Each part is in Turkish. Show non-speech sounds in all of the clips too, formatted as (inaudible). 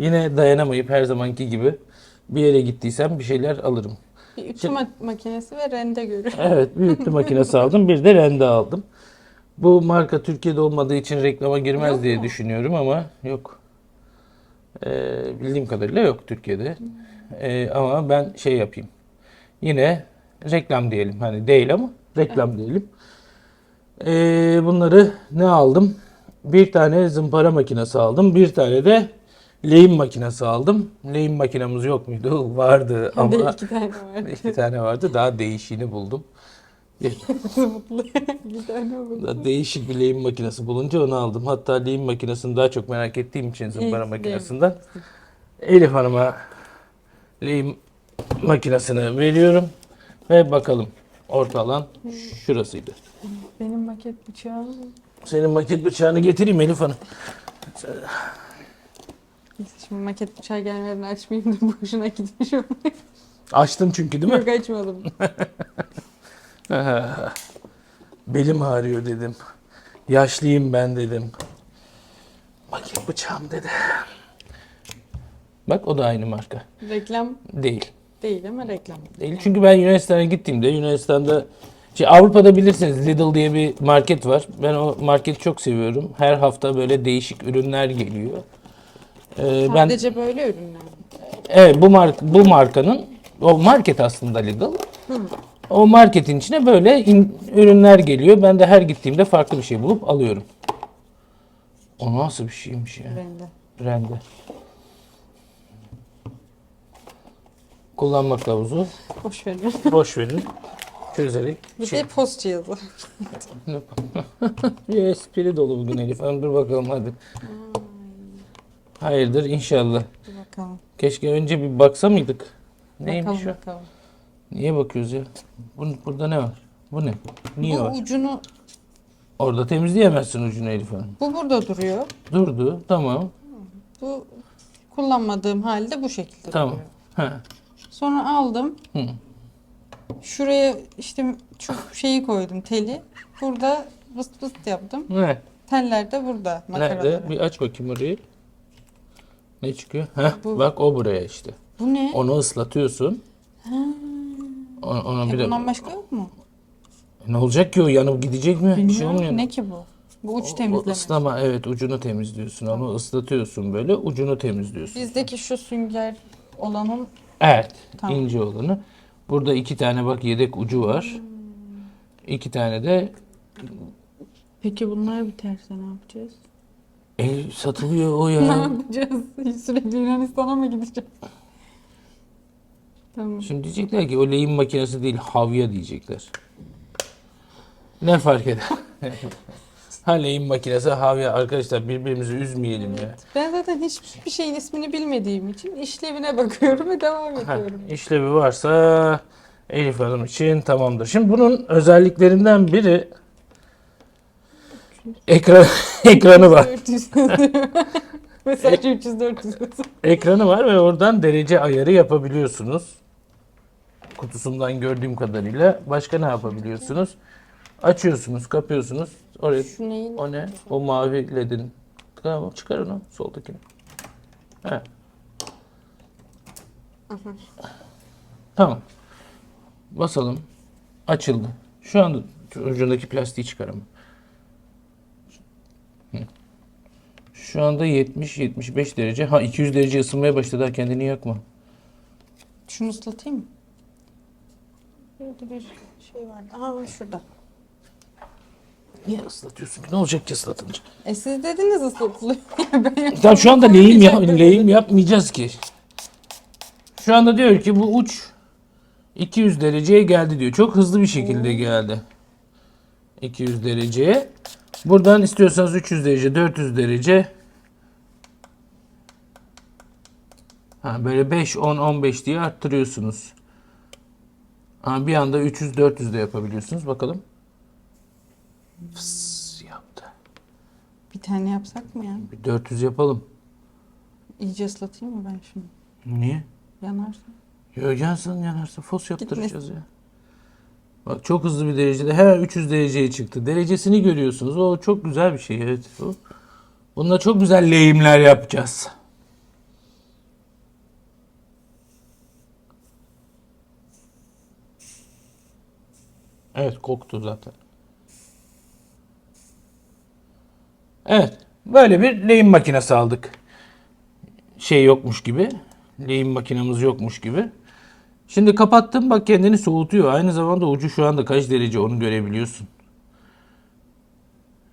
Yine dayanamayıp her zamanki gibi bir yere gittiysem bir şeyler alırım. Bir ütü ma- makinesi ve rende görüyor. (laughs) Evet bir ütü makinesi aldım bir de rende aldım. Bu marka Türkiye'de olmadığı için reklama girmez Yok diye mu? düşünüyorum ama yok. Ee, bildiğim kadarıyla yok Türkiye'de. Ee, ama ben şey yapayım. Yine reklam diyelim. Hani değil ama reklam diyelim. Ee, bunları ne aldım? Bir tane zımpara makinesi aldım. Bir tane de lehim makinesi aldım. Lehim makinamız yok muydu? (laughs) Vardı ama iki tane var. iki tane vardı. Daha değişiğini buldum. (laughs) Mutlu. bir tane oldu. Daha Değişik bir lehim makinesi bulunca onu aldım. Hatta lehim makinesini daha çok merak ettiğim için zımpara İyi, makinesinden Elif Hanım'a lehim makinesini veriyorum. Ve bakalım orta alan şurasıydı. Benim maket bıçağım. Senin maket bıçağını getireyim Elif Hanım. Şimdi maket bıçağı gelmeden açmayayım da (laughs) boşuna gitmiş olmayayım. Açtın çünkü değil mi? Yok açmadım. (laughs) Belim ağrıyor dedim. Yaşlıyım ben dedim. Maket bıçağım dedi. Bak o da aynı marka. Reklam Değil. değil ama reklam. Değil. Çünkü ben Yunanistan'a gittiğimde Yunanistan'da şey Avrupa'da bilirsiniz Lidl diye bir market var. Ben o marketi çok seviyorum. Her hafta böyle değişik ürünler geliyor. Ee, ben Sadece böyle ürünler. evet bu mark bu markanın o market aslında Lidl. O marketin içine böyle in- ürünler geliyor. Ben de her gittiğimde farklı bir şey bulup alıyorum. O nasıl bir şeymiş ya? Rende. Rende. Kullanma kılavuzu. Boş verin. Boş verin. Çözerek. Bir şey- de post cihazı. Bir (laughs) espri dolu bugün Elif. Dur bakalım hadi. Hayırdır inşallah. Dur bakalım. Keşke önce bir baksa mıydık? Neymiş bakalım o? bakalım. Niye bakıyoruz ya? Bu, burada ne var? Bu ne? Niye Bu var? ucunu, Orada temizleyemezsin ucunu Elif Hanım. bu burada duruyor. Durdu. Tamam. Bu kullanmadığım halde bu şekilde Tamam. duruyor. Ha. Sonra aldım. Hı. Şuraya işte şu şeyi koydum teli. Burada vıst vıst yaptım. Ne? Teller de burada makaraları. Nerede? Bir aç bakayım orayı. Ne çıkıyor? Heh, Bu- bak o buraya işte. Bu ne? Onu ıslatıyorsun. Ona, ona E bir de bundan başka yok mu? ne olacak ki o yanıp gidecek mi? Bir şey olmuyor. Bilmiyorum. Ne ki bu? Bu uç O temizleme. ıslama evet ucunu temizliyorsun. Onu ıslatıyorsun böyle ucunu temizliyorsun. Bizdeki şu sünger olanın Evet. Tamam. ince olanı. Burada iki tane bak yedek ucu var. İki tane de Peki bunlar biterse ne yapacağız? El satılıyor o Ne ya. yapacağız? (laughs) Sürekli Yunanistan'a mı gideceğiz? Tamam. Şimdi diyecekler ki o lehim makinesi değil havya diyecekler. Ne fark eder? (laughs) ha lehim makinesi havya arkadaşlar birbirimizi üzmeyelim ya. Ben zaten hiçbir şeyin ismini bilmediğim için işlevine bakıyorum ve devam Ha, ediyorum. işlevi varsa Elif Hanım için tamamdır. Şimdi bunun özelliklerinden biri ekran (laughs) ekranı var. 400 (laughs) Mesaj 300 400. Ekranı var ve oradan derece ayarı yapabiliyorsunuz. Kutusundan gördüğüm kadarıyla. Başka ne yapabiliyorsunuz? Açıyorsunuz, kapıyorsunuz. Oraya Şu neyin? o ne? O mavi ledin. Tamam, çıkar onu soldakini. He. Tamam. Basalım. Açıldı. Şu anda ucundaki plastiği çıkaralım. Şu anda 70-75 derece. Ha 200 derece ısınmaya başladı. Ha, kendini yakma. Şunu ıslatayım mı? Burada bir şey vardı. Aa şurada. Niye ıslatıyorsun ki? Ne olacak ki ıslatınca? E siz dediniz ıslatılıyor. (laughs) ben Tamam şu anda lehim, yap, lehim yapmayacağız ki. Şu anda diyor ki bu uç 200 dereceye geldi diyor. Çok hızlı bir şekilde geldi. 200 dereceye. Buradan istiyorsanız 300 derece, 400 derece. Ha, böyle 5, 10, 15 diye arttırıyorsunuz. Ha, bir anda 300, 400 de yapabiliyorsunuz. Bakalım. Fıs yaptı. Bir tane yapsak mı ya? Bir 400 yapalım. İyice ıslatayım mı ben şunu? Niye? Yanarsa. Ya yansın yanarsa fos yaptıracağız ya. Bak çok hızlı bir derecede her 300 dereceye çıktı. Derecesini görüyorsunuz. O çok güzel bir şey. Evet. O. Bununla çok güzel lehimler yapacağız. Evet koktu zaten. Evet. Böyle bir lehim makinesi aldık. Şey yokmuş gibi. Lehim makinamız yokmuş gibi. Şimdi kapattım bak kendini soğutuyor. Aynı zamanda ucu şu anda kaç derece onu görebiliyorsun.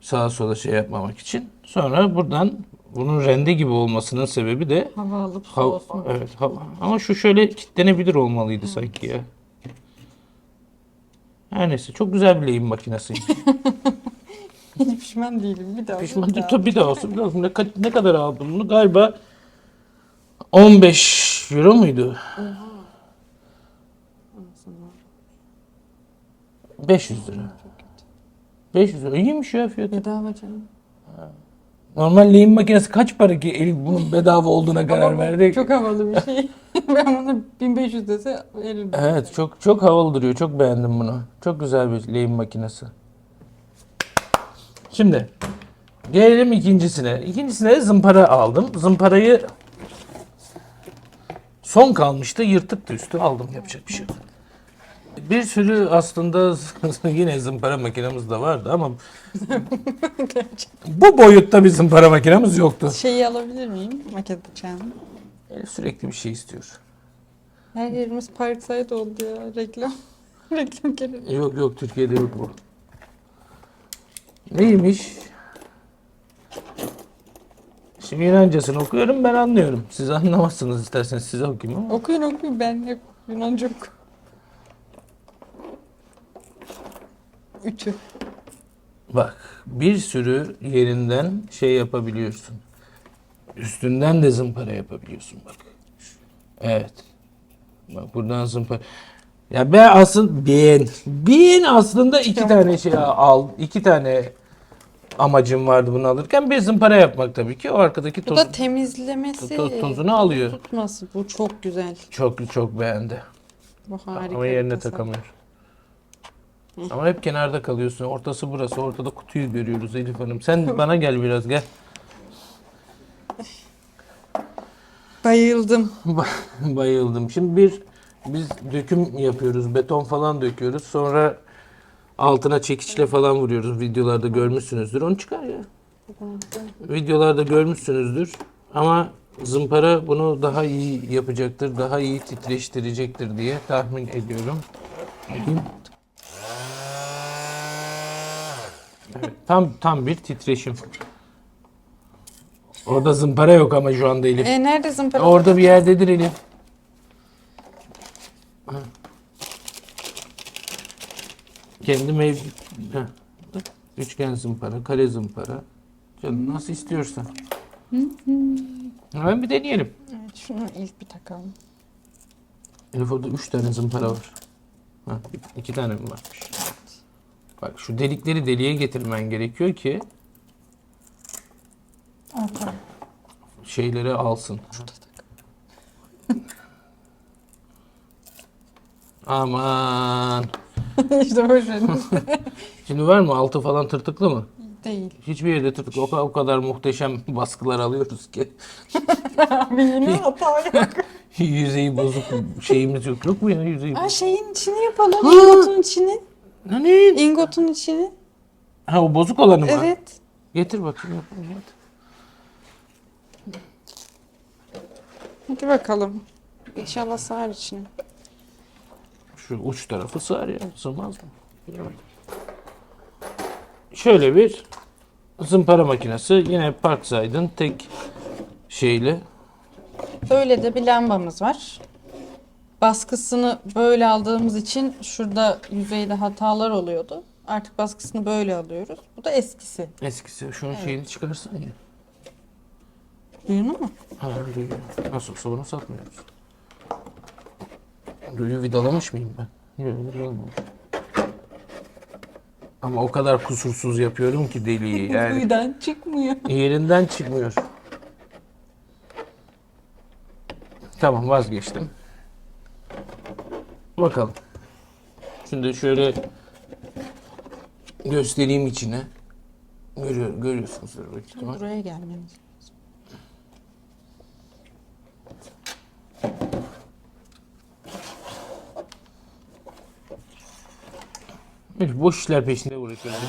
Sağa sola şey yapmamak için. Sonra buradan bunun rende gibi olmasının sebebi de Hava alıp Hav- soğusun. evet hava. Ama şu şöyle kilitlenebilir olmalıydı sanki ya. Her neyse çok güzel bir lehim makinesi. (laughs) Hiç pişman değilim. Bir daha. Pişman değil tabii bir daha olsun. Bir daha olsun. Ne, ka- ne kadar aldım bunu? Galiba 15 euro muydu? 500 lira. 500 lira. İyiymiş ya fiyatı. Bedava canım. Normal lehim makinesi kaç para ki Elif bunun bedava olduğuna karar verdik. Çok havalı bir şey. (laughs) ben bunu 1500 dese veririm. Evet çok çok havalı duruyor. Çok beğendim bunu. Çok güzel bir lehim makinesi. Şimdi gelelim ikincisine. İkincisine zımpara aldım. Zımparayı son kalmıştı. Yırtıktı üstü. Aldım. Yapacak bir şey yok. Bir sürü aslında (laughs) yine zımpara makinemiz de vardı ama (laughs) bu boyutta bir zımpara makinemiz yoktu. Şeyi alabilir miyim? Maket bıçağını. Elif sürekli bir şey istiyor. Her yerimiz Parkside oldu ya. Reklam. (laughs) Reklam kelime. Yok yok Türkiye'de yok bu. Neymiş? Şimdi Yunancasını okuyorum ben anlıyorum. Siz anlamazsınız isterseniz size okuyayım ama. Okuyun okuyun ben hep Yunanca oku. Ütü. Bak bir sürü yerinden şey yapabiliyorsun. Üstünden de zımpara yapabiliyorsun bak. Evet. Bak buradan zımpara. Ya ben aslında ben ben aslında iki tane şey al iki tane amacım vardı bunu alırken bir zımpara yapmak tabii ki o arkadaki Bu toz, da temizlemesi. to- tozunu alıyor. Tutması. Bu çok güzel. Çok çok beğendi. Bu harika. Ama bir yerine tasarım. takamıyor. Ama hep kenarda kalıyorsun. Ortası burası. Ortada kutuyu görüyoruz Elif Hanım. Sen bana gel biraz gel. Bayıldım. Bayıldım. Şimdi bir biz döküm yapıyoruz. Beton falan döküyoruz. Sonra altına çekiçle falan vuruyoruz. Videolarda görmüşsünüzdür. Onu çıkar ya. Videolarda görmüşsünüzdür. Ama zımpara bunu daha iyi yapacaktır. Daha iyi titreştirecektir diye tahmin ediyorum. Bakayım. Evet, tam tam bir titreşim. Orada zımpara yok ama şu anda Elif. E nerede zımpara? Orada bir yerdedir Elif. Ha. Kendi mevcut. Ha. Üçgen zımpara, kare zımpara. Canım nasıl istiyorsan. Hemen bir deneyelim. Evet, şunu ilk bir takalım. Elif orada üç tane zımpara var. Ha, iki tane mi varmış? Bak şu delikleri deliğe getirmen gerekiyor ki Orta. şeyleri alsın. Aman. (laughs) işte boş verin. (laughs) Şimdi var mı altı falan tırtıklı mı? Değil. Hiçbir yerde tırtık o kadar, o kadar muhteşem (laughs) baskılar alıyoruz ki. Abi yine hata yok. Yüzeyi bozuk şeyimiz yok. Yok mu ya yüzeyi? Aa şeyin içini yapalım. (gasps) İngotun içini. Hani? İngotun içini. Ha o bozuk olanı mı? Evet. Getir bakayım yapalım. hadi. Hadi bakalım. İnşallah sığar içine. Şu uç tarafı sığar ya. Sığmaz mı? Bilemedim. Şöyle bir zımpara makinesi. Yine Parkside'ın tek şeyle. Böyle de bir lambamız var. Baskısını böyle aldığımız için şurada yüzeyde hatalar oluyordu. Artık baskısını böyle alıyoruz. Bu da eskisi. Eskisi. Şunun şeyini çıkarsan ya. Duyunu mu? Ha, duyu. Nasıl olsa bunu satmıyoruz. Duyu vidalamış mıyım ben? Yok vidalamamış. Ama o kadar kusursuz yapıyorum ki deliği (laughs) yani. Duyudan çıkmıyor. Yerinden çıkmıyor. Tamam vazgeçtim. Bakalım. Şimdi şöyle göstereyim içine. Görüyor, görüyorsunuzdur büyük ihtimal. Buraya gelmeniz. Boş işler peşinde uğraşıyoruz.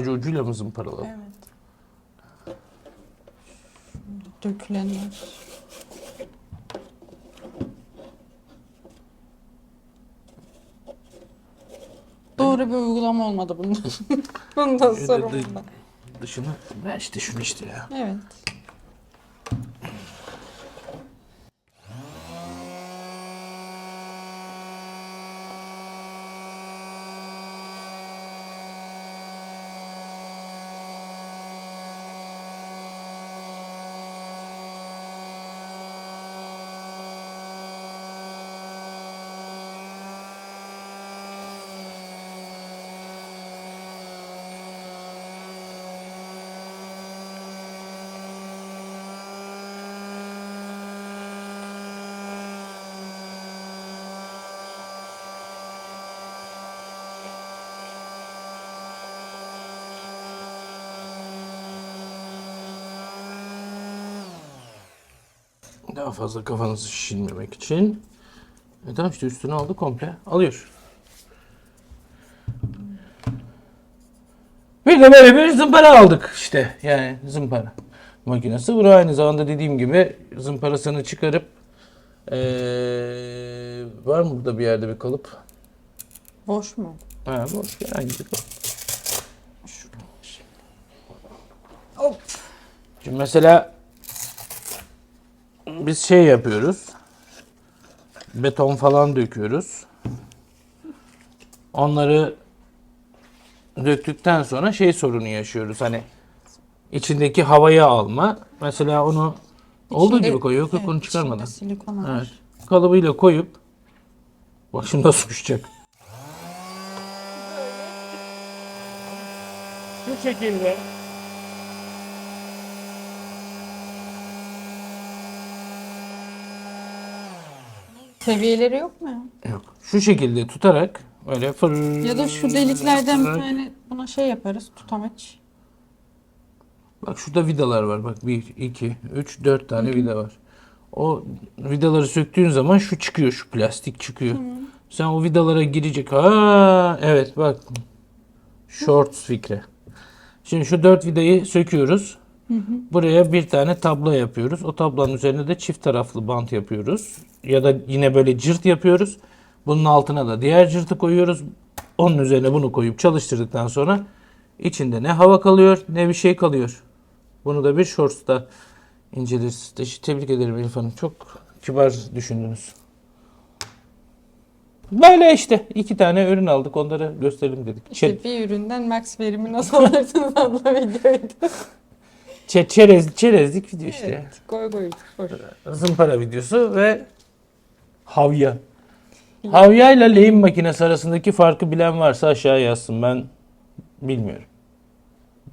Sadece ucuyla mı zımparaladın? Evet. Dökülenler. Doğru bir uygulama olmadı (laughs) bundan. bundan Öyle sonra bundan. Dışını ver işte şunu işte ya. Evet. Daha fazla kafanızı şişirmemek için. E tamam işte üstünü aldı komple. Alıyor. Bir de böyle bir zımpara aldık işte. Yani zımpara makinesi. Bu aynı zamanda dediğim gibi zımparasını çıkarıp eee, var mı burada bir yerde bir kalıp? Boş mu? Ha, boş herhangi bir kalıp. Hop. Şimdi mesela biz şey yapıyoruz. Beton falan döküyoruz. Onları döktükten sonra şey sorunu yaşıyoruz. Hani içindeki havayı alma. Mesela onu olduğu İçinde- gibi koyuyor. Evet, onu çıkarmadan. silikon var. Evet. Kalıbıyla koyup bak şimdi nasıl uçacak. Bu şekilde Seviyeleri yok mu ya? Yok. Şu şekilde tutarak öyle fır Ya da şu deliklerden bir tane buna şey yaparız tutamaç. Bak şurada vidalar var. Bak 1, 2, 3, 4 tane vida var. O vidaları söktüğün zaman şu çıkıyor. Şu plastik çıkıyor. Sen o vidalara girecek. Ha, evet bak. Shorts fikri. Şimdi şu dört vidayı söküyoruz. Buraya bir tane tablo yapıyoruz. O tablonun üzerine de çift taraflı bant yapıyoruz. Ya da yine böyle cırt yapıyoruz. Bunun altına da diğer cırtı koyuyoruz. Onun üzerine bunu koyup çalıştırdıktan sonra içinde ne hava kalıyor ne bir şey kalıyor. Bunu da bir shorts'ta inceleriz. Tebrik ederim Elif Hanım. Çok kibar düşündünüz. Böyle işte iki tane ürün aldık. Onları gösterelim dedik. İşte bir üründen max verimi nasıl alırsınız (laughs) adlı videoydu. Çe- çerez, çerezlik video işte. Evet, koy koy. koy. Zımpara videosu ve havya. Havya ile lehim makinesi arasındaki farkı bilen varsa aşağı yazsın. Ben bilmiyorum.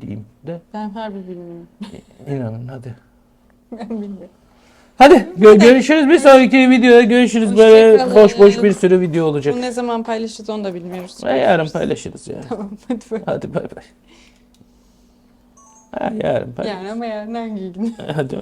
Diyeyim de Ben harbi bilmiyorum. inanın hadi. (laughs) Ben bilmiyorum. Hadi gö- görüşürüz bir sonraki videoda görüşürüz. Böyle Hoşçakalın. boş boş bir sürü video olacak. Bu ne zaman paylaşırız onu da bilmiyoruz. Ve yarın paylaşırız ya. Tamam hadi bay. Hadi bay bay. Ha, yarın paylaşırız. Yani ama yarın hangi gün? Hadi.